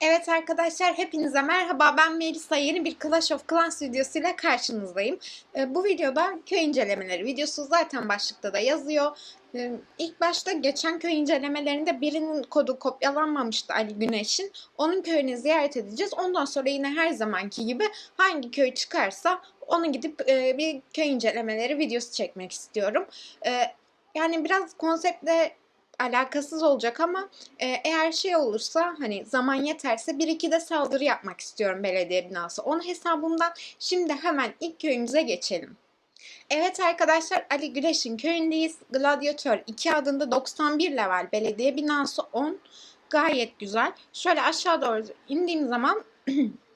Evet arkadaşlar hepinize merhaba ben Melisa yeni bir Clash of Clans videosuyla karşınızdayım. Ee, bu videoda köy incelemeleri videosu zaten başlıkta da yazıyor. Ee, ilk başta geçen köy incelemelerinde birinin kodu kopyalanmamıştı Ali Güneş'in. Onun köyünü ziyaret edeceğiz. Ondan sonra yine her zamanki gibi hangi köy çıkarsa onu gidip e, bir köy incelemeleri videosu çekmek istiyorum. Ee, yani biraz konseptle alakasız olacak ama e, eğer şey olursa hani zaman yeterse bir iki de saldırı yapmak istiyorum belediye binası. Onun hesabımdan şimdi hemen ilk köyümüze geçelim. Evet arkadaşlar Ali Güneş'in köyündeyiz. Gladiator 2 adında 91 level belediye binası 10. Gayet güzel. Şöyle aşağı doğru indiğim zaman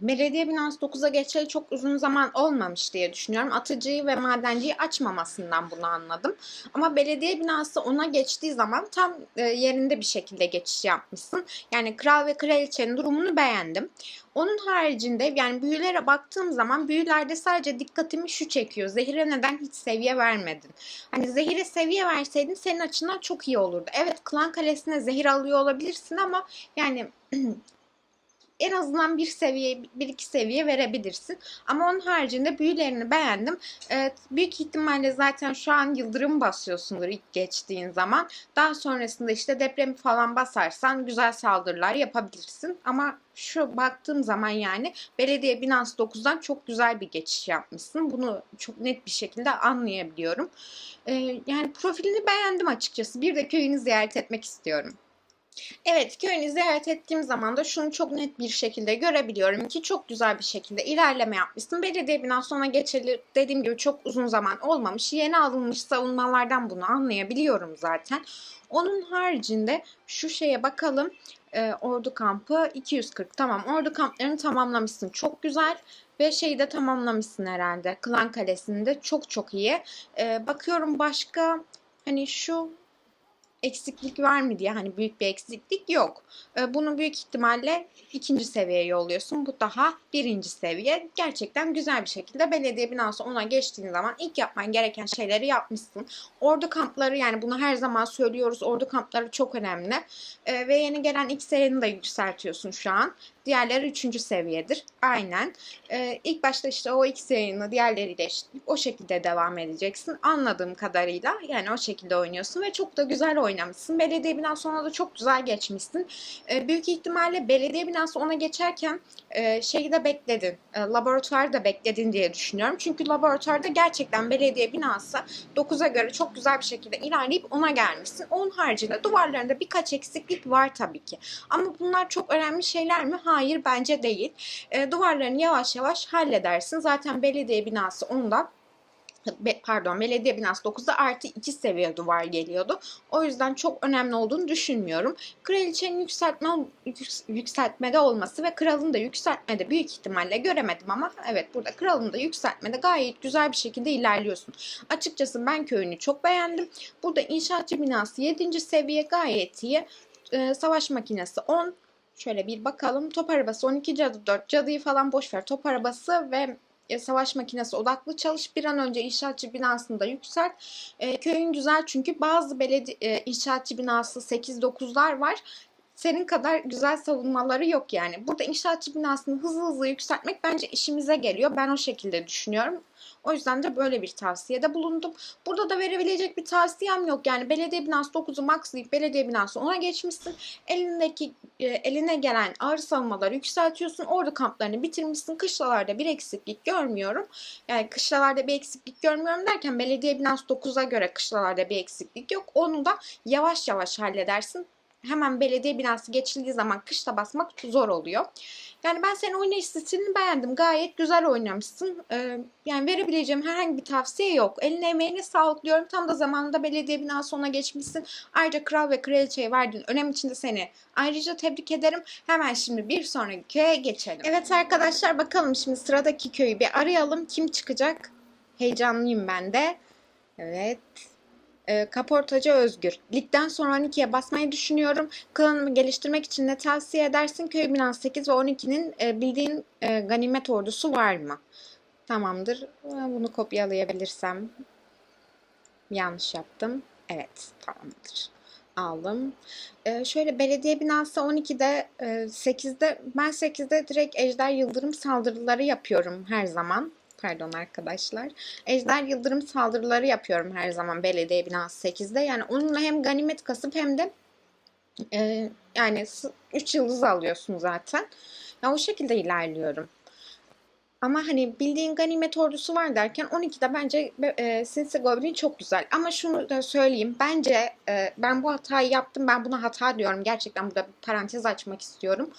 Belediye binası 9'a geçeli çok uzun zaman olmamış diye düşünüyorum. Atıcıyı ve madenciyi açmamasından bunu anladım. Ama belediye binası ona geçtiği zaman tam e, yerinde bir şekilde geçiş yapmışsın. Yani kral ve kraliçenin durumunu beğendim. Onun haricinde yani büyülere baktığım zaman büyülerde sadece dikkatimi şu çekiyor. Zehire neden hiç seviye vermedin? Hani zehire seviye verseydin senin açından çok iyi olurdu. Evet klan kalesine zehir alıyor olabilirsin ama yani en azından bir seviye, bir iki seviye verebilirsin. Ama onun haricinde büyülerini beğendim. Evet, büyük ihtimalle zaten şu an yıldırım basıyorsundur ilk geçtiğin zaman. Daha sonrasında işte depremi falan basarsan güzel saldırılar yapabilirsin. Ama şu baktığım zaman yani belediye binası 9'dan çok güzel bir geçiş yapmışsın. Bunu çok net bir şekilde anlayabiliyorum. Ee, yani profilini beğendim açıkçası. Bir de köyünü ziyaret etmek istiyorum. Evet, köyünü ziyaret ettiğim zaman da şunu çok net bir şekilde görebiliyorum ki çok güzel bir şekilde ilerleme yapmışsın. Belediye binası ona geçeli dediğim gibi çok uzun zaman olmamış. Yeni alınmış savunmalardan bunu anlayabiliyorum zaten. Onun haricinde şu şeye bakalım. Ee, ordu kampı 240 tamam ordu kamplarını tamamlamışsın çok güzel ve şeyi de tamamlamışsın herhalde klan kalesinde çok çok iyi ee, bakıyorum başka hani şu eksiklik var mı diye hani büyük bir eksiklik yok. E, bunu büyük ihtimalle ikinci seviyeye yolluyorsun. Bu daha birinci seviye. Gerçekten güzel bir şekilde belediye binası ona geçtiğin zaman ilk yapman gereken şeyleri yapmışsın. Ordu kampları yani bunu her zaman söylüyoruz. Ordu kampları çok önemli. E, ve yeni gelen ilk sayını da yükseltiyorsun şu an. Diğerleri üçüncü seviyedir. Aynen. Ee, ilk başta işte o X yayını diğerleriyle eşitleyip o şekilde devam edeceksin. Anladığım kadarıyla yani o şekilde oynuyorsun ve çok da güzel oynamışsın. Belediye binası ona da çok güzel geçmişsin. Ee, büyük ihtimalle belediye binası ona geçerken e, şeyi de bekledin. E, laboratuvarı da bekledin diye düşünüyorum. Çünkü laboratuvarda gerçekten belediye binası 9'a göre çok güzel bir şekilde ilerleyip ona gelmişsin. Onun haricinde duvarlarında birkaç eksiklik var tabii ki. Ama bunlar çok önemli şeyler mi? Hayır bence değil. E, duvarlarını yavaş yavaş halledersin. Zaten belediye binası ondan pardon belediye binası 9'da artı 2 seviye duvar geliyordu. O yüzden çok önemli olduğunu düşünmüyorum. Kraliçenin yükseltme, yükseltmede olması ve kralın da yükseltmede büyük ihtimalle göremedim ama evet burada kralın da yükseltmede gayet güzel bir şekilde ilerliyorsun. Açıkçası ben köyünü çok beğendim. Burada inşaatçı binası 7. seviye gayet iyi. Ee, savaş makinesi 10, Şöyle bir bakalım. Top arabası 12 cadı 4. Cadıyı falan boş ver. Top arabası ve e, savaş makinesi odaklı çalış. Bir an önce inşaatçı binasında yükselt. E, köyün güzel çünkü bazı belediye e, inşaatçı binası 8-9'lar var senin kadar güzel savunmaları yok yani. Burada inşaatçı binasını hızlı hızlı yükseltmek bence işimize geliyor. Ben o şekilde düşünüyorum. O yüzden de böyle bir tavsiyede bulundum. Burada da verebilecek bir tavsiyem yok. Yani belediye binası 9'u maxlayıp belediye binası ona geçmişsin. Elindeki e, eline gelen ağır savunmaları yükseltiyorsun. Orada kamplarını bitirmişsin. Kışlalarda bir eksiklik görmüyorum. Yani kışlalarda bir eksiklik görmüyorum derken belediye binası 9'a göre kışlalarda bir eksiklik yok. Onu da yavaş yavaş halledersin hemen belediye binası geçildiği zaman kışla basmak zor oluyor. Yani ben senin oynayış stilini beğendim. Gayet güzel oynamışsın. Ee, yani verebileceğim herhangi bir tavsiye yok. Eline emeğine sağlık diyorum. Tam da zamanında belediye binası ona geçmişsin. Ayrıca kral ve kraliçeye verdiğin önem için de seni ayrıca tebrik ederim. Hemen şimdi bir sonraki köye geçelim. Evet arkadaşlar bakalım şimdi sıradaki köyü bir arayalım. Kim çıkacak? Heyecanlıyım ben de. Evet. E, kaportacı Özgür. Ligden sonra 12'ye basmayı düşünüyorum. Klanımı geliştirmek için ne tavsiye edersin? Köy binası 8 ve 12'nin e, bildiğin e, ganimet ordusu var mı? Tamamdır. Bunu kopyalayabilirsem. Yanlış yaptım. Evet tamamdır. aldım. Ee, şöyle belediye binası 12'de, e, 8'de ben 8'de direkt Ejder Yıldırım saldırıları yapıyorum her zaman. Pardon arkadaşlar. Ejder Yıldırım saldırıları yapıyorum her zaman belediye binası 8'de. Yani onunla hem ganimet kasıp hem de e, yani 3 yıldız alıyorsun zaten. Ya o şekilde ilerliyorum. Ama hani bildiğin ganimet ordusu var derken 12'de bence e, Sinsi Goblin çok güzel. Ama şunu da söyleyeyim. Bence e, ben bu hatayı yaptım. Ben buna hata diyorum. Gerçekten burada bir parantez açmak istiyorum.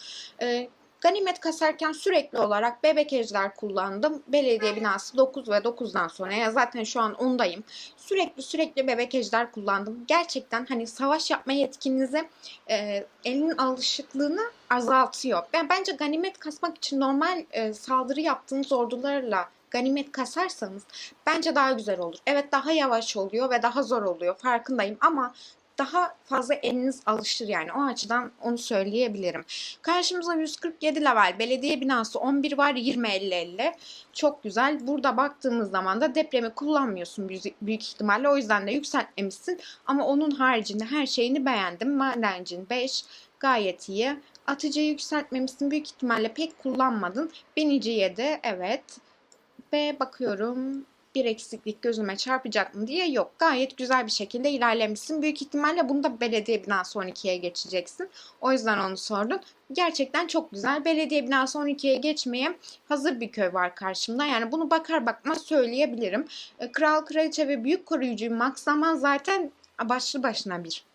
E, Ganimet kasarken sürekli olarak bebek ejder kullandım. Belediye binası 9 ve 9'dan sonra ya zaten şu an ondayım. Sürekli sürekli bebek ejder kullandım. Gerçekten hani savaş yapma yetkinizi e, elinin alışıklığını azaltıyor. Ben bence ganimet kasmak için normal e, saldırı yaptığınız ordularla ganimet kasarsanız bence daha güzel olur. Evet daha yavaş oluyor ve daha zor oluyor farkındayım ama daha fazla eliniz alışır yani. O açıdan onu söyleyebilirim. Karşımıza 147 level belediye binası 11 var 20-50-50. Çok güzel. Burada baktığımız zaman da depremi kullanmıyorsun büyük ihtimalle. O yüzden de yükseltmemişsin. Ama onun haricinde her şeyini beğendim. Madencin 5 gayet iyi. Atıcıyı yükseltmemişsin. Büyük ihtimalle pek kullanmadın. Binici 7 evet. Ve bakıyorum bir eksiklik gözüme çarpacak mı diye yok. Gayet güzel bir şekilde ilerlemişsin. Büyük ihtimalle bunu da belediye binası 12'ye geçeceksin. O yüzden onu sordum. Gerçekten çok güzel. Belediye binası 12'ye geçmeye hazır bir köy var karşımda. Yani bunu bakar bakmaz söyleyebilirim. E, Kral, kraliçe ve büyük koruyucuyu max zaman zaten başlı başına bir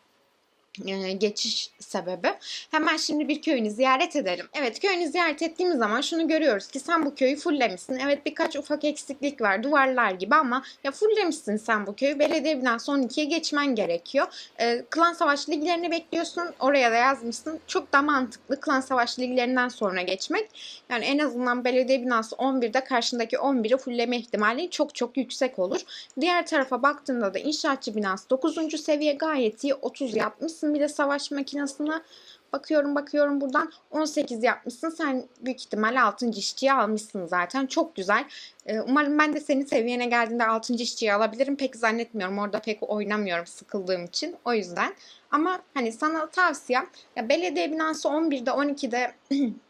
geçiş sebebi. Hemen şimdi bir köyünü ziyaret edelim. Evet köyünü ziyaret ettiğimiz zaman şunu görüyoruz ki sen bu köyü fulllemişsin. Evet birkaç ufak eksiklik var duvarlar gibi ama ya fulllemişsin sen bu köyü. Belediye binası 12'ye geçmen gerekiyor. Ee, klan savaş liglerini bekliyorsun. Oraya da yazmışsın. Çok da mantıklı klan savaş liglerinden sonra geçmek. Yani en azından belediye binası 11'de karşındaki 11'i fullleme ihtimali çok çok yüksek olur. Diğer tarafa baktığında da inşaatçı binası 9. seviye gayet iyi 30 yapmışsın yapmışsın. Bir de savaş makinesine bakıyorum bakıyorum buradan 18 yapmışsın. Sen büyük ihtimalle 6. işçiyi almışsın zaten. Çok güzel. Ee, umarım ben de senin seviyene geldiğinde 6. işçiyi alabilirim. Pek zannetmiyorum. Orada pek oynamıyorum sıkıldığım için. O yüzden. Ama hani sana tavsiyem ya belediye binası 11'de 12'de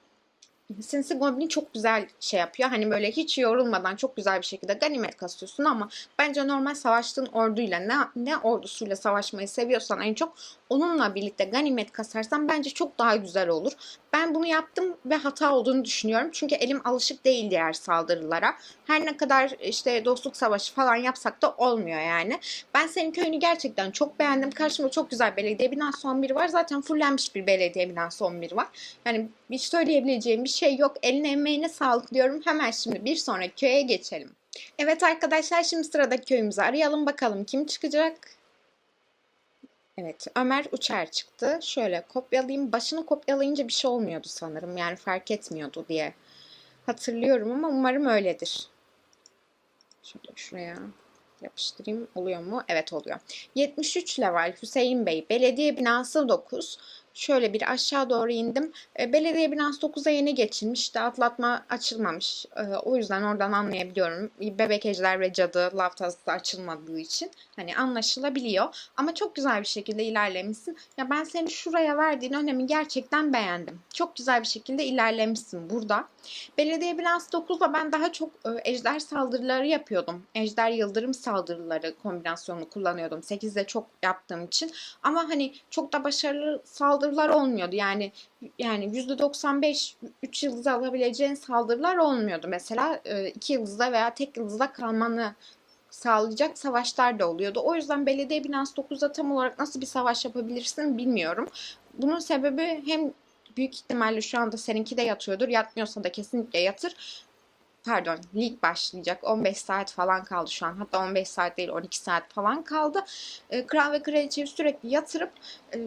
Sinsi Goblin çok güzel şey yapıyor. Hani böyle hiç yorulmadan çok güzel bir şekilde ganimet kasıyorsun ama bence normal savaştığın orduyla ne, ne ordusuyla savaşmayı seviyorsan en çok onunla birlikte ganimet kasarsan bence çok daha güzel olur. Ben bunu yaptım ve hata olduğunu düşünüyorum. Çünkü elim alışık değil diğer saldırılara. Her ne kadar işte dostluk savaşı falan yapsak da olmuyor yani. Ben senin köyünü gerçekten çok beğendim. Karşımda çok güzel belediye binası 11 var. Zaten fullenmiş bir belediye binası 11 var. Yani bir söyleyebileceğim bir şey yok. Eline emeğine sağlık diyorum. Hemen şimdi bir sonraki köye geçelim. Evet arkadaşlar şimdi sıradaki köyümüzü arayalım bakalım kim çıkacak. Evet Ömer Uçer çıktı. Şöyle kopyalayayım. Başını kopyalayınca bir şey olmuyordu sanırım. Yani fark etmiyordu diye hatırlıyorum ama umarım öyledir. Şöyle şuraya yapıştırayım. Oluyor mu? Evet oluyor. 73 level Hüseyin Bey. Belediye binası 9. Şöyle bir aşağı doğru indim. E, belediye binası 9'a yeni geçilmiş. De atlatma açılmamış. E, o yüzden oradan anlayabiliyorum. Bebek ejder ve cadı laftası açılmadığı için hani anlaşılabiliyor. Ama çok güzel bir şekilde ilerlemişsin. Ya ben senin şuraya verdiğin önemi gerçekten beğendim. Çok güzel bir şekilde ilerlemişsin burada. Belediye binası 9'da ben daha çok e, ejder saldırıları yapıyordum. Ejder yıldırım saldırıları kombinasyonunu kullanıyordum. 8'de çok yaptığım için. Ama hani çok da başarılı saldırı saldırılar olmuyordu. Yani yani %95 3 yıldız alabileceğin saldırılar olmuyordu. Mesela 2 e, yıldızda veya tek yıldızda kalmanı sağlayacak savaşlar da oluyordu. O yüzden belediye binası 9'da tam olarak nasıl bir savaş yapabilirsin bilmiyorum. Bunun sebebi hem büyük ihtimalle şu anda seninki de yatıyordur. Yatmıyorsa da kesinlikle yatır. Pardon lig başlayacak. 15 saat falan kaldı şu an. Hatta 15 saat değil 12 saat falan kaldı. E, kral ve kraliçeyi sürekli yatırıp e,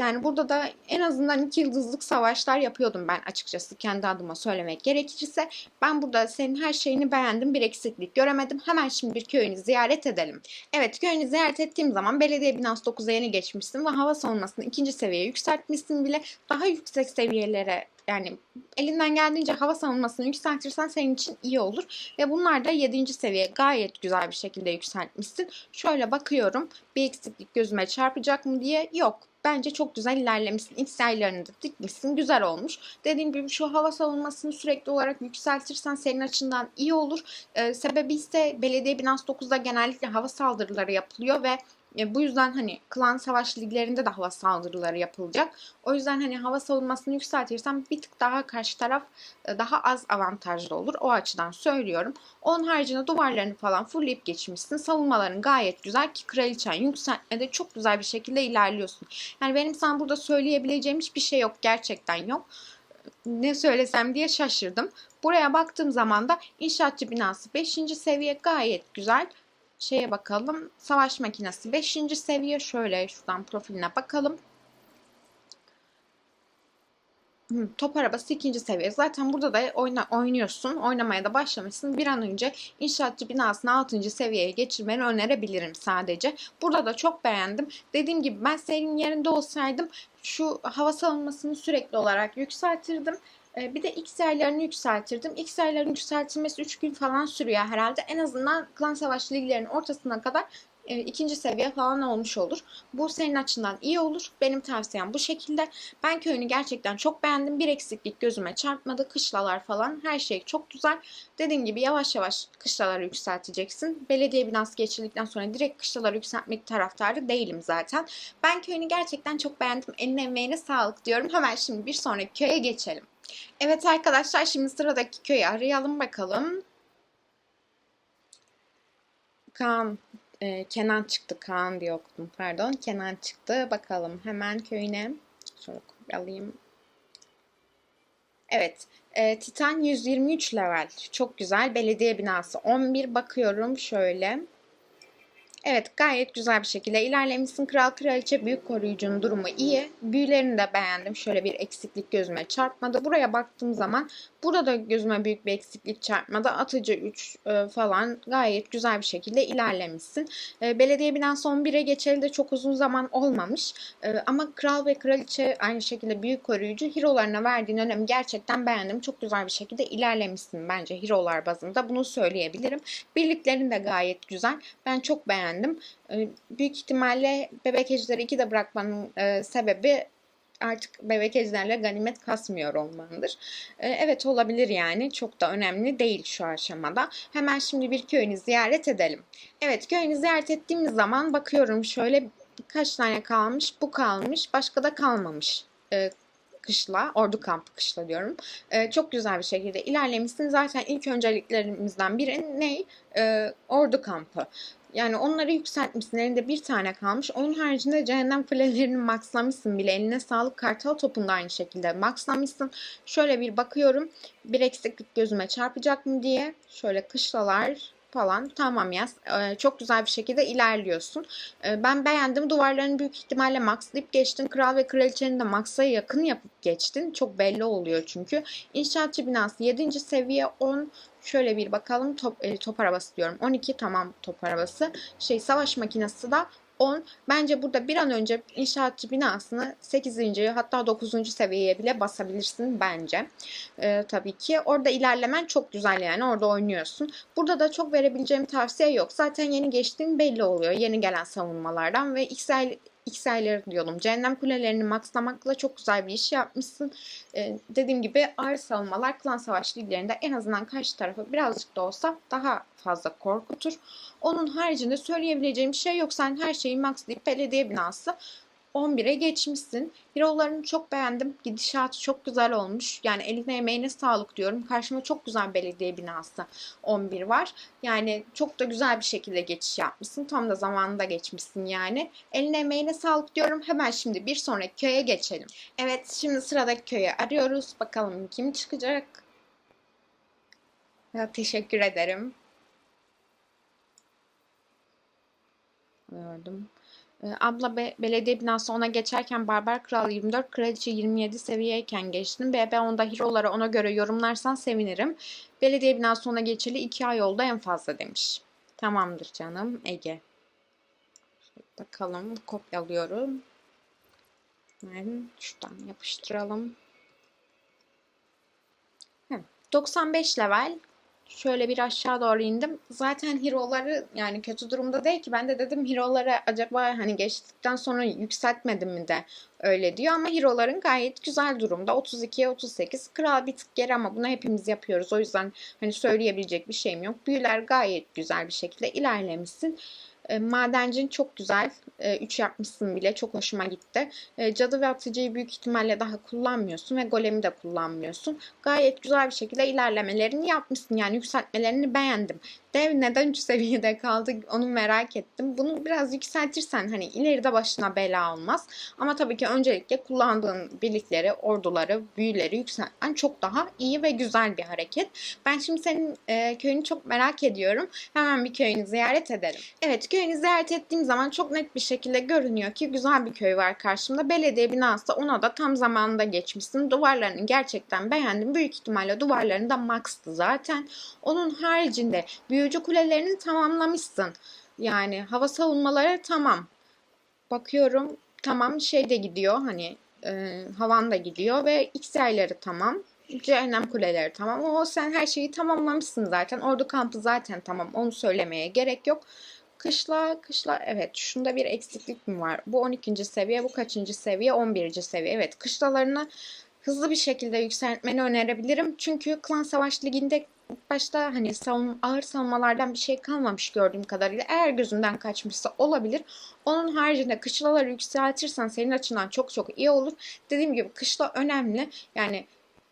Yani burada da en azından iki yıldızlık savaşlar yapıyordum ben açıkçası kendi adıma söylemek gerekirse. Ben burada senin her şeyini beğendim. Bir eksiklik göremedim. Hemen şimdi bir köyünü ziyaret edelim. Evet köyünü ziyaret ettiğim zaman belediye binası 9'a yeni geçmişsin ve hava savunmasını ikinci seviyeye yükseltmişsin bile. Daha yüksek seviyelere yani elinden geldiğince hava savunmasını yükseltirsen senin için iyi olur. Ve bunlar da 7. seviye gayet güzel bir şekilde yükseltmişsin. Şöyle bakıyorum bir eksiklik gözüme çarpacak mı diye yok. Bence çok güzel ilerlemişsin. X aylarını da dikmişsin. Güzel olmuş. Dediğim gibi şu hava savunmasını sürekli olarak yükseltirsen senin açından iyi olur. Ee, sebebi ise belediye binası 9'da genellikle hava saldırıları yapılıyor ve e, bu yüzden hani klan savaş liglerinde de hava saldırıları yapılacak. O yüzden hani hava savunmasını yükseltirsem bir tık daha karşı taraf e, daha az avantajlı olur. O açıdan söylüyorum. Onun haricinde duvarlarını falan fullleyip geçmişsin. Savunmaların gayet güzel ki kraliçen yükseltmede çok güzel bir şekilde ilerliyorsun. Yani benim sana burada söyleyebileceğim hiçbir şey yok. Gerçekten yok. Ne söylesem diye şaşırdım. Buraya baktığım zaman da inşaatçı binası 5. seviye gayet güzel şeye bakalım. Savaş makinesi 5. seviye. Şöyle şuradan profiline bakalım. top arabası ikinci seviye. Zaten burada da oyna, oynuyorsun. Oynamaya da başlamışsın. Bir an önce inşaatçı binasını 6. seviyeye geçirmeni önerebilirim sadece. Burada da çok beğendim. Dediğim gibi ben senin yerinde olsaydım şu hava savunmasını sürekli olarak yükseltirdim. Ee, bir de X aylarını yükseltirdim. X aylarının yükseltilmesi 3 gün falan sürüyor herhalde. En azından klan savaş liglerinin ortasına kadar e, ikinci seviye falan olmuş olur. Bu senin açından iyi olur. Benim tavsiyem bu şekilde. Ben köyünü gerçekten çok beğendim. Bir eksiklik gözüme çarpmadı. Kışlalar falan her şey çok güzel. Dediğim gibi yavaş yavaş kışlaları yükselteceksin. Belediye binası geçirdikten sonra direkt kışlaları yükseltmek taraftarı değilim zaten. Ben köyünü gerçekten çok beğendim. Eline emeğine sağlık diyorum. Hemen şimdi bir sonraki köye geçelim. Evet arkadaşlar şimdi sıradaki köyü arayalım bakalım. Kaan, e, Kenan çıktı. Kaan diye okudum pardon. Kenan çıktı. Bakalım hemen köyüne. Şöyle alayım. Evet. E, Titan 123 level. Çok güzel. Belediye binası 11. Bakıyorum şöyle. Evet gayet güzel bir şekilde ilerlemişsin. Kral kraliçe büyük koruyucunun durumu iyi. Büyülerini de beğendim. Şöyle bir eksiklik gözüme çarpmadı. Buraya baktığım zaman burada gözüme büyük bir eksiklik çarpmadı. Atıcı 3 e, falan gayet güzel bir şekilde ilerlemişsin. E, belediye binası 11'e geçeli de çok uzun zaman olmamış. E, ama kral ve kraliçe aynı şekilde büyük koruyucu. Hero'larına verdiğin önemi gerçekten beğendim. Çok güzel bir şekilde ilerlemişsin bence hero'lar bazında. Bunu söyleyebilirim. Birliklerin de gayet güzel. Ben çok beğendim beğendim. Ee, büyük ihtimalle bebek ejderleri 2 de bırakmanın e, sebebi artık bebek ejderlerle ganimet kasmıyor olmandır. Ee, evet olabilir yani. Çok da önemli değil şu aşamada. Hemen şimdi bir köyünü ziyaret edelim. Evet köyünü ziyaret ettiğimiz zaman bakıyorum şöyle kaç tane kalmış. Bu kalmış. Başka da kalmamış. Ee, kışla, ordu kampı kışla diyorum. Ee, çok güzel bir şekilde ilerlemişsin. Zaten ilk önceliklerimizden biri ne? Ee, ordu kampı. Yani onları yükseltmişsin. Elinde bir tane kalmış. Onun haricinde cehennem kulelerini maxlamışsın bile. Eline sağlık kartal topunda aynı şekilde maxlamışsın. Şöyle bir bakıyorum. Bir eksiklik gözüme çarpacak mı diye. Şöyle kışlalar falan tamam yaz. Ee, çok güzel bir şekilde ilerliyorsun. Ee, ben beğendim. Duvarlarını büyük ihtimalle maxlayıp geçtin. Kral ve kraliçenin de max'a yakın yapıp geçtin. Çok belli oluyor çünkü. İnşaatçı binası 7. seviye 10. Şöyle bir bakalım top, e, top arabası diyorum. 12 tamam top arabası. Şey savaş makinesi de 10. Bence burada bir an önce inşaatçı binasını 8. hatta 9. seviyeye bile basabilirsin bence. Ee, tabii ki. Orada ilerlemen çok güzel yani. Orada oynuyorsun. Burada da çok verebileceğim tavsiye yok. Zaten yeni geçtiğin belli oluyor. Yeni gelen savunmalardan ve XL X ayları diyordum. Cehennem kulelerini maxlamakla çok güzel bir iş yapmışsın. Ee, dediğim gibi ağır savunmalar klan savaş liglerinde en azından karşı tarafı birazcık da olsa daha fazla korkutur. Onun haricinde söyleyebileceğim şey yok. Sen her şeyi maxlayıp belediye binası 11'e geçmişsin. Hero'larını çok beğendim. Gidişatı çok güzel olmuş. Yani eline emeğine sağlık diyorum. Karşıma çok güzel belediye binası 11 var. Yani çok da güzel bir şekilde geçiş yapmışsın. Tam da zamanında geçmişsin yani. Eline emeğine sağlık diyorum. Hemen şimdi bir sonraki köye geçelim. Evet şimdi sıradaki köyü arıyoruz. Bakalım kim çıkacak. Ya, teşekkür ederim. Gördüm. Ee, abla be- belediye binası ona geçerken Barbar Kral 24, Kraliçe 27 seviyeyken geçtim. BB onda hero'ları ona göre yorumlarsan sevinirim. Belediye binası ona geçeli 2 ay oldu en fazla demiş. Tamamdır canım Ege. Bakalım kopyalıyorum. Hemen şuradan yapıştıralım. Hı, 95 level. Şöyle bir aşağı doğru indim. Zaten hero'ları yani kötü durumda değil ki. Ben de dedim hero'ları acaba hani geçtikten sonra yükseltmedim mi de öyle diyor. Ama hero'ların gayet güzel durumda. 32'ye 38. Kral bir tık geri ama bunu hepimiz yapıyoruz. O yüzden hani söyleyebilecek bir şeyim yok. Büyüler gayet güzel bir şekilde ilerlemişsin. E, Madencin çok güzel. 3 yapmışsın bile. Çok hoşuma gitti. E, Cadı ve atıcıyı büyük ihtimalle daha kullanmıyorsun ve golemi de kullanmıyorsun. Gayet güzel bir şekilde ilerlemelerini yapmışsın. Yani yükseltmelerini beğendim. Dev neden 3 seviyede kaldı onu merak ettim. Bunu biraz yükseltirsen hani ileride başına bela olmaz. Ama tabii ki öncelikle kullandığın birlikleri, orduları, büyüleri yükseltmen çok daha iyi ve güzel bir hareket. Ben şimdi senin e, köyünü çok merak ediyorum. Hemen bir köyünü ziyaret edelim. Evet köyünü ziyaret ettiğim zaman çok net bir şekilde görünüyor ki güzel bir köy var karşımda. Belediye binası da ona da tam zamanında geçmişsin. Duvarlarını gerçekten beğendim. Büyük ihtimalle duvarlarında max'tı zaten. Onun haricinde büyücü kulelerini tamamlamışsın. Yani hava savunmaları tamam. Bakıyorum tamam şey de gidiyor hani e, havan da gidiyor ve X yayları tamam. Cehennem kuleleri tamam. O sen her şeyi tamamlamışsın zaten. Ordu kampı zaten tamam. Onu söylemeye gerek yok. Kışla, kışla evet şunda bir eksiklik mi var? Bu 12. seviye, bu kaçıncı seviye? 11. seviye. Evet kışlalarını hızlı bir şekilde yükseltmeni önerebilirim. Çünkü Klan Savaş Ligi'nde başta hani savun, ağır savunmalardan bir şey kalmamış gördüğüm kadarıyla. Eğer gözünden kaçmışsa olabilir. Onun haricinde kışlaları yükseltirsen senin açından çok çok iyi olur. Dediğim gibi kışla önemli. Yani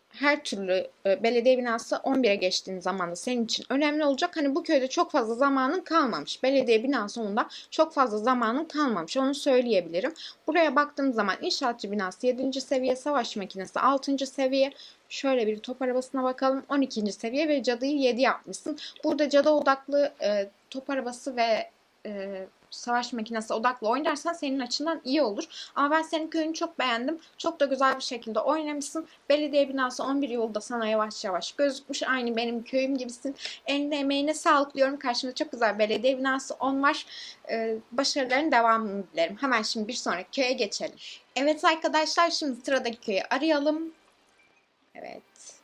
her türlü e, belediye binası 11'e geçtiğin zaman da senin için önemli olacak. Hani bu köyde çok fazla zamanın kalmamış. Belediye binası sonunda çok fazla zamanın kalmamış. Onu söyleyebilirim. Buraya baktığım zaman inşaatçı binası 7. seviye, savaş makinesi 6. seviye. Şöyle bir top arabasına bakalım. 12. seviye ve cadıyı 7 yapmışsın. Burada cadı odaklı e, top arabası ve e, savaş makinesi odaklı oynarsan senin açından iyi olur. Ama ben senin köyünü çok beğendim. Çok da güzel bir şekilde oynamışsın. Belediye binası 11 yolda sana yavaş yavaş gözükmüş. Aynı benim köyüm gibisin. Eline emeğine sağlık diyorum. Karşımda çok güzel belediye binası 10 var. Ee, başarıların devamını dilerim. Hemen şimdi bir sonraki köye geçelim. Evet arkadaşlar şimdi sıradaki köyü arayalım. Evet.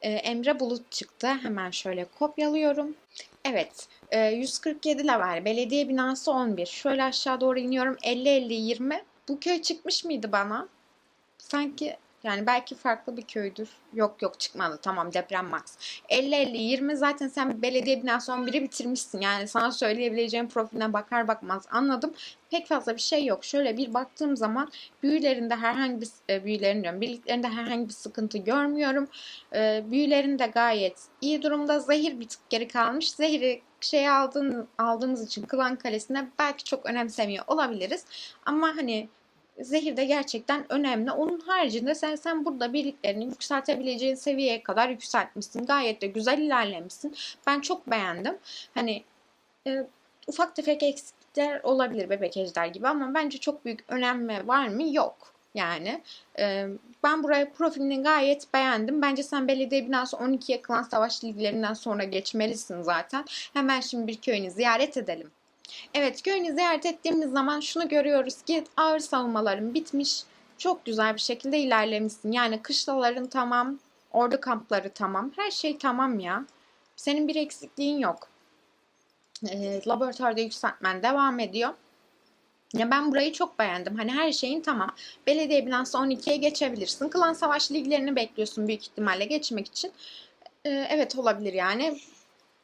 Ee, Emre Bulut çıktı. Hemen şöyle kopyalıyorum. Evet. e, 147 level. Belediye binası 11. Şöyle aşağı doğru iniyorum. 50-50-20. Bu köy çıkmış mıydı bana? Sanki yani belki farklı bir köydür. Yok yok çıkmadı. Tamam deprem max. 50-50-20 zaten sen belediye binası 11'i bitirmişsin. Yani sana söyleyebileceğim profiline bakar bakmaz anladım. Pek fazla bir şey yok. Şöyle bir baktığım zaman büyülerinde herhangi bir e, büyülerin diyorum. Birliklerinde herhangi bir sıkıntı görmüyorum. E, büyülerinde gayet iyi durumda. Zehir bir tık geri kalmış. Zehiri şey aldığın, aldığımız için Klan Kalesi'ne belki çok önemsemiyor olabiliriz. Ama hani zehir de gerçekten önemli. Onun haricinde sen sen burada birliklerini yükseltebileceğin seviyeye kadar yükseltmişsin. Gayet de güzel ilerlemişsin. Ben çok beğendim. Hani e, ufak tefek eksiklikler olabilir bebek ejder gibi ama bence çok büyük önem var mı? Yok. Yani e, ben buraya profilini gayet beğendim. Bence sen belediye binası 12'ye klan savaş liglerinden sonra geçmelisin zaten. Hemen şimdi bir köyünü ziyaret edelim. Evet köyünü ziyaret ettiğimiz zaman şunu görüyoruz ki ağır savunmaların bitmiş. Çok güzel bir şekilde ilerlemişsin. Yani kışlaların tamam, ordu kampları tamam. Her şey tamam ya. Senin bir eksikliğin yok. E, laboratuvarda yükseltmen devam ediyor. Ya ben burayı çok beğendim. Hani her şeyin tamam. Belediye binası 12'ye geçebilirsin. Klan savaş liglerini bekliyorsun büyük ihtimalle geçmek için. E, evet olabilir yani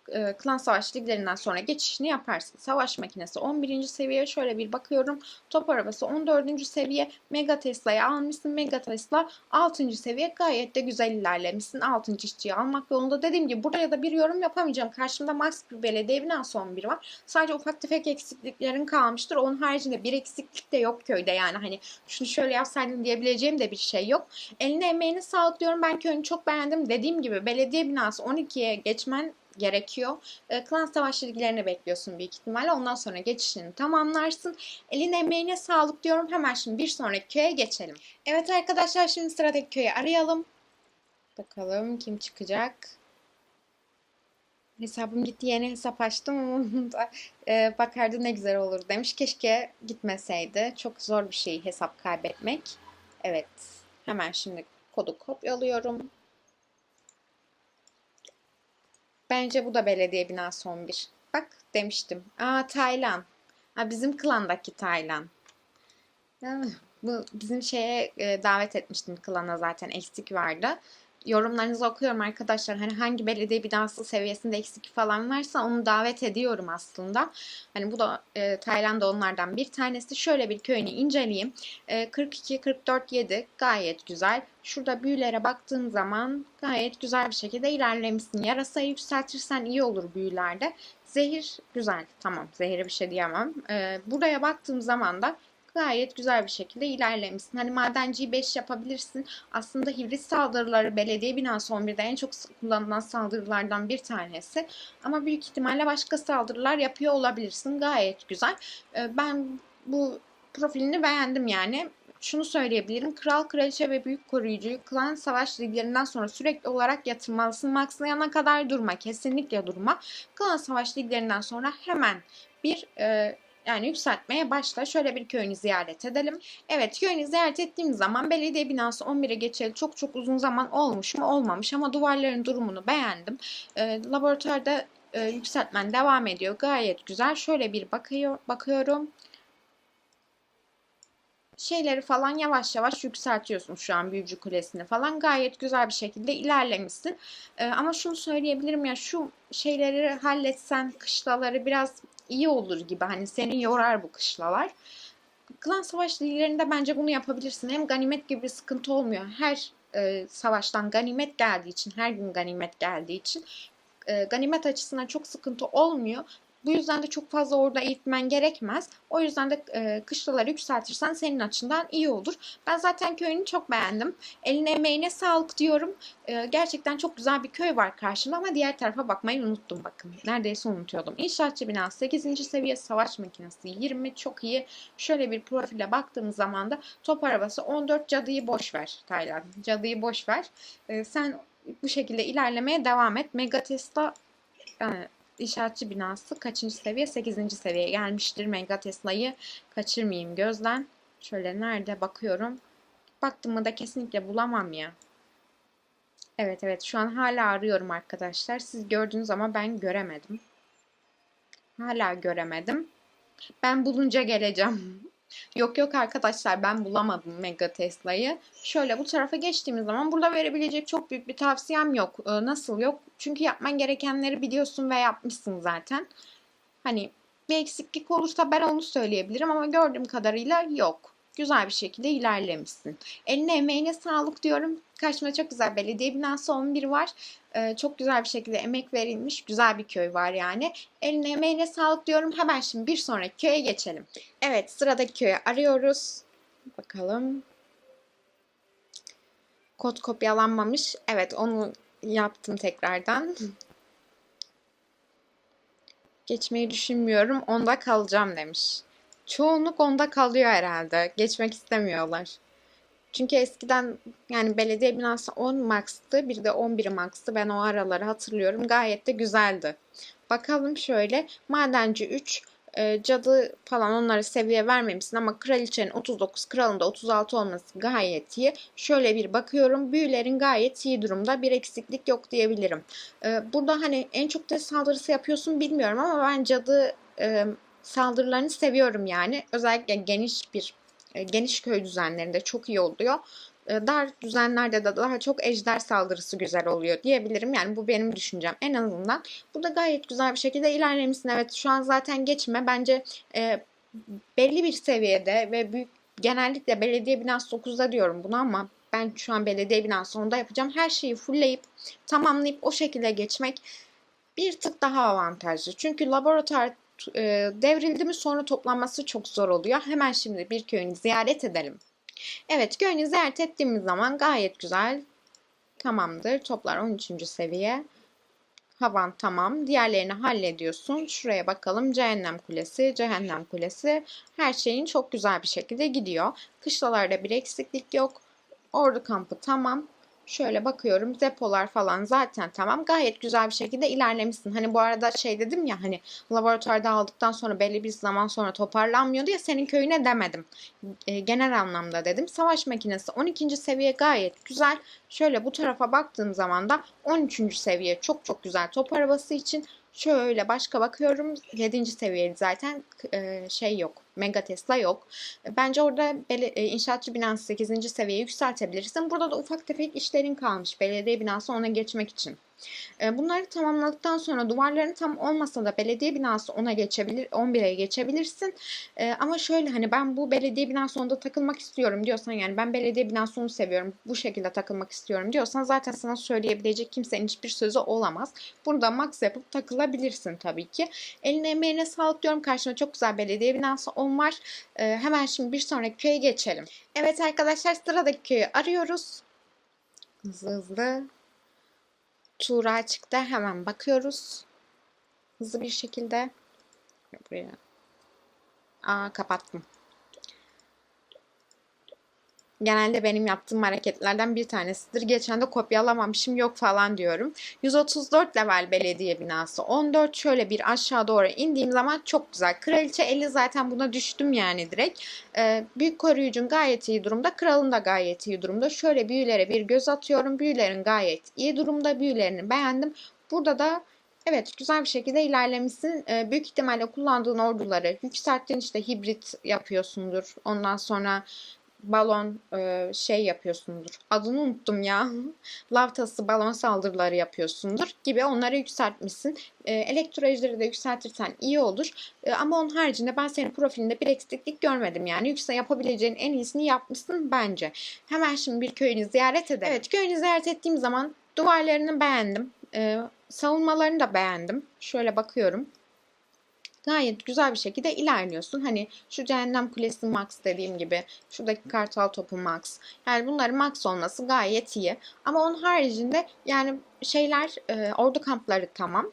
e, klan savaş liglerinden sonra geçişini yaparsın. Savaş makinesi 11. seviye şöyle bir bakıyorum. Top arabası 14. seviye. Mega Tesla'yı almışsın. Mega Tesla 6. seviye gayet de güzel ilerlemişsin. 6. işçiyi almak yolunda. Dediğim gibi buraya da bir yorum yapamayacağım. Karşımda Max bir belediye binası 11 var. Sadece ufak tefek eksikliklerin kalmıştır. Onun haricinde bir eksiklik de yok köyde. Yani hani şunu şöyle yapsaydın diyebileceğim de bir şey yok. Eline emeğini sağlık diyorum. Ben köyünü çok beğendim. Dediğim gibi belediye binası 12'ye geçmen gerekiyor. E, klan savaş liglerini bekliyorsun büyük ihtimalle. Ondan sonra geçişini tamamlarsın. Eline emeğine sağlık diyorum. Hemen şimdi bir sonraki köye geçelim. Evet arkadaşlar şimdi sıradaki köyü arayalım. Bakalım kim çıkacak. Hesabım gitti yeni hesap açtım e, bakardı ne güzel olur demiş. Keşke gitmeseydi. Çok zor bir şey hesap kaybetmek. Evet. Hemen şimdi kodu kopyalıyorum. Bence bu da belediye binası 11. Bak demiştim. Aa Taylan. Ha, bizim klandaki Taylan. Bu bizim şeye e, davet etmiştim klana zaten eksik vardı. Yorumlarınızı okuyorum arkadaşlar. Hani hangi belediye binası seviyesinde eksik falan varsa onu davet ediyorum aslında. Hani bu da e, Tayland'da onlardan bir tanesi. Şöyle bir köyünü inceleyeyim. E, 42 44 7 gayet güzel. Şurada büyülere baktığın zaman gayet güzel bir şekilde ilerlemişsin. Yarasayı yükseltirsen iyi olur büyülerde. Zehir güzel. Tamam zehire bir şey diyemem. E, buraya baktığım zaman da gayet güzel bir şekilde ilerlemişsin. Hani madenciyi 5 yapabilirsin. Aslında hibrit saldırıları belediye binası 11'de en çok kullanılan saldırılardan bir tanesi. Ama büyük ihtimalle başka saldırılar yapıyor olabilirsin. Gayet güzel. Ee, Ben bu profilini beğendim yani. Şunu söyleyebilirim. Kral, kraliçe ve büyük koruyucuyu klan savaş liglerinden sonra sürekli olarak yatırmalısın. Maxlayana kadar durma. Kesinlikle durma. Klan savaş liglerinden sonra hemen bir e, yani yükseltmeye başla. Şöyle bir köyünü ziyaret edelim. Evet köyünü ziyaret ettiğim zaman belediye binası 11'e geçeli çok çok uzun zaman olmuş mu olmamış ama duvarların durumunu beğendim. E, laboratuvarda e, yükseltmen devam ediyor. Gayet güzel. Şöyle bir bakıyor, bakıyorum. Şeyleri falan yavaş yavaş yükseltiyorsun şu an büyücü kulesini falan. Gayet güzel bir şekilde ilerlemişsin. E, ama şunu söyleyebilirim ya şu şeyleri halletsen kışlaları biraz iyi olur gibi. Hani seni yorar bu kışlalar. Klan savaş liglerinde bence bunu yapabilirsin. Hem ganimet gibi bir sıkıntı olmuyor. Her e, savaştan ganimet geldiği için, her gün ganimet geldiği için e, ganimet açısından çok sıkıntı olmuyor. Bu yüzden de çok fazla orada eğitmen gerekmez. O yüzden de e, kışlaları yükseltirsen senin açından iyi olur. Ben zaten köyünü çok beğendim. Eline emeğine sağlık diyorum. E, gerçekten çok güzel bir köy var karşımda ama diğer tarafa bakmayı unuttum bakın. Neredeyse unutuyordum. İnşaatçı binası 8. seviye savaş makinesi 20 çok iyi. Şöyle bir profile baktığımız zaman da top arabası 14 cadıyı boş ver Taylan. Cadıyı boş ver. E, sen bu şekilde ilerlemeye devam et. Mega Tesla yani İnşaatçı binası kaçıncı seviye? 8. seviyeye gelmiştir. Mega Tesla'yı kaçırmayayım gözden. Şöyle nerede bakıyorum. Baktım mı da kesinlikle bulamam ya. Evet evet şu an hala arıyorum arkadaşlar. Siz gördünüz ama ben göremedim. Hala göremedim. Ben bulunca geleceğim. Yok yok arkadaşlar ben bulamadım Mega Tesla'yı. Şöyle bu tarafa geçtiğimiz zaman burada verebilecek çok büyük bir tavsiyem yok. Ee, nasıl yok? Çünkü yapman gerekenleri biliyorsun ve yapmışsın zaten. Hani bir eksiklik olursa ben onu söyleyebilirim ama gördüğüm kadarıyla yok. Güzel bir şekilde ilerlemişsin. Eline emeğine sağlık diyorum. Karşımda çok güzel belediye binası 11 var. Ee, çok güzel bir şekilde emek verilmiş. Güzel bir köy var yani. Eline emeğine sağlık diyorum. Hemen şimdi bir sonraki köye geçelim. Evet sıradaki köyü arıyoruz. Bakalım. Kod kopyalanmamış. Evet onu yaptım tekrardan. Geçmeyi düşünmüyorum. Onda kalacağım demiş. Çoğunluk onda kalıyor herhalde. Geçmek istemiyorlar. Çünkü eskiden yani belediye binası 10 max'tı. Bir de 11 max'tı. Ben o araları hatırlıyorum. Gayet de güzeldi. Bakalım şöyle. Madenci 3, e, cadı falan onlara seviye vermemişsin ama kraliçenin 39, kralın da 36 olması gayet iyi. Şöyle bir bakıyorum. Büyülerin gayet iyi durumda. Bir eksiklik yok diyebilirim. E, burada hani en çok test saldırısı yapıyorsun bilmiyorum ama ben cadı e, saldırılarını seviyorum yani. Özellikle geniş bir geniş köy düzenlerinde çok iyi oluyor. E, dar düzenlerde de daha çok ejder saldırısı güzel oluyor diyebilirim. Yani bu benim düşüncem en azından. Bu da gayet güzel bir şekilde ilerlemişsin. Evet şu an zaten geçme. Bence e, belli bir seviyede ve büyük genellikle belediye binası 9'da diyorum bunu ama ben şu an belediye binası 10'da yapacağım. Her şeyi fullleyip tamamlayıp o şekilde geçmek bir tık daha avantajlı. Çünkü laboratuvar e, devrildi mi sonra toplanması çok zor oluyor. Hemen şimdi bir köyünü ziyaret edelim. Evet köyünü ziyaret ettiğimiz zaman gayet güzel. Tamamdır. Toplar 13. seviye. Havan tamam. Diğerlerini hallediyorsun. Şuraya bakalım. Cehennem Kulesi, Cehennem Kulesi. Her şeyin çok güzel bir şekilde gidiyor. Kışlalarda bir eksiklik yok. Ordu kampı tamam. Şöyle bakıyorum depolar falan zaten tamam. Gayet güzel bir şekilde ilerlemişsin. Hani bu arada şey dedim ya hani laboratuvarda aldıktan sonra belli bir zaman sonra toparlanmıyordu ya senin köyüne demedim. E, genel anlamda dedim. Savaş makinesi 12. seviye gayet güzel. Şöyle bu tarafa baktığım zaman da 13. seviye çok çok güzel top arabası için. Şöyle başka bakıyorum 7. seviyeli zaten e, şey yok. Mega Tesla yok. Bence orada e, inşaatçı binası 8. seviyeye yükseltebilirsin. Burada da ufak tefek işlerin kalmış belediye binası ona geçmek için. E, Bunları tamamladıktan sonra duvarların tam olmasa da belediye binası ona geçebilir, 11'e geçebilirsin. E, ama şöyle hani ben bu belediye binası onda takılmak istiyorum diyorsan yani ben belediye binası onu seviyorum bu şekilde takılmak istiyorum diyorsan zaten sana söyleyebilecek kimsenin hiçbir sözü olamaz. Burada max yapıp takılabilirsin tabii ki. Eline emeğine sağlık diyorum. Karşıma çok güzel belediye binası on var. E, hemen şimdi bir sonraki köye geçelim. Evet arkadaşlar sıradaki köyü arıyoruz. Hızlı hızlı. Tuğra çıktı. Hemen bakıyoruz. Hızlı bir şekilde. Buraya. Aa kapattım. Genelde benim yaptığım hareketlerden bir tanesidir. Geçen de kopyalamamışım yok falan diyorum. 134 level belediye binası. 14 şöyle bir aşağı doğru indiğim zaman çok güzel. Kraliçe 50 zaten buna düştüm yani direkt. Ee, büyük koruyucun gayet iyi durumda. Kralın da gayet iyi durumda. Şöyle büyülere bir göz atıyorum. Büyülerin gayet iyi durumda. Büyülerini beğendim. Burada da Evet güzel bir şekilde ilerlemişsin. Ee, büyük ihtimalle kullandığın orduları yükselttin işte hibrit yapıyorsundur. Ondan sonra balon e, şey yapıyorsundur. Adını unuttum ya. Lavtası balon saldırıları yapıyorsundur gibi onları yükseltmişsin. E, elektro ejderi de yükseltirsen iyi olur. E, ama onun haricinde ben senin profilinde bir eksiklik görmedim. Yani yüksek yapabileceğin en iyisini yapmışsın bence. Hemen şimdi bir köyünü ziyaret edelim. Evet köyünü ziyaret ettiğim zaman duvarlarını beğendim. E, savunmalarını da beğendim. Şöyle bakıyorum gayet güzel bir şekilde ilerliyorsun. Hani şu cehennem kulesi max dediğim gibi şuradaki kartal topu max. Yani bunların max olması gayet iyi. Ama onun haricinde yani şeyler e, ordu kampları tamam.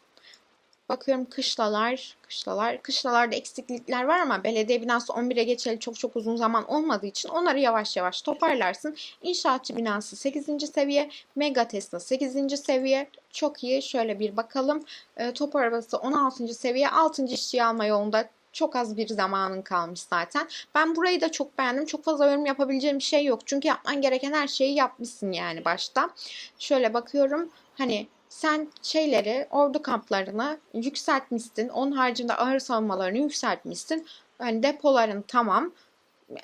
Bakıyorum kışlalar, kışlalar, kışlalarda eksiklikler var ama belediye binası 11'e geçeli çok çok uzun zaman olmadığı için onları yavaş yavaş toparlarsın. İnşaatçı binası 8. seviye, Mega Tesla 8. seviye. Çok iyi. Şöyle bir bakalım. E, top arabası 16. seviye, 6. işçiyi alma yolunda çok az bir zamanın kalmış zaten. Ben burayı da çok beğendim. Çok fazla yorum yapabileceğim bir şey yok. Çünkü yapman gereken her şeyi yapmışsın yani başta. Şöyle bakıyorum. Hani sen şeyleri, ordu kamplarını yükseltmişsin. Onun haricinde ağır savunmalarını yükseltmişsin. Yani depoların tamam.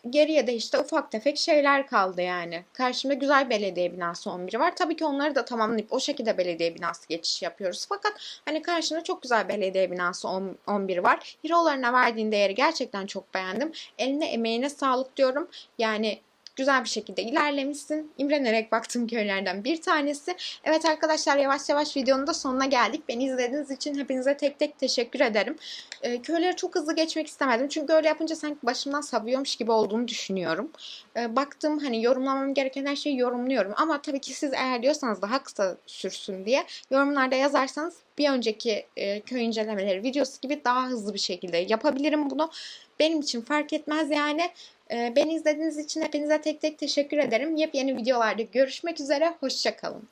Geriye de işte ufak tefek şeyler kaldı yani. Karşımda güzel belediye binası 11 var. Tabii ki onları da tamamlayıp o şekilde belediye binası geçişi yapıyoruz. Fakat hani karşımda çok güzel belediye binası 11 var. Hero'larına verdiğin değeri gerçekten çok beğendim. Eline emeğine sağlık diyorum. Yani güzel bir şekilde ilerlemişsin. İmrenerek baktığım köylerden bir tanesi. Evet arkadaşlar yavaş yavaş videonun da sonuna geldik. Beni izlediğiniz için hepinize tek tek teşekkür ederim. Ee, köyleri çok hızlı geçmek istemedim. Çünkü öyle yapınca sanki başımdan savuyormuş gibi olduğunu düşünüyorum. Ee, baktım hani yorumlamam gereken her şeyi yorumluyorum. Ama tabii ki siz eğer diyorsanız daha kısa sürsün diye yorumlarda yazarsanız bir önceki e, köy incelemeleri videosu gibi daha hızlı bir şekilde yapabilirim bunu. Benim için fark etmez yani. Ee, Beni izlediğiniz için hepinize tek tek teşekkür ederim. Yepyeni videolarda görüşmek üzere. Hoşçakalın.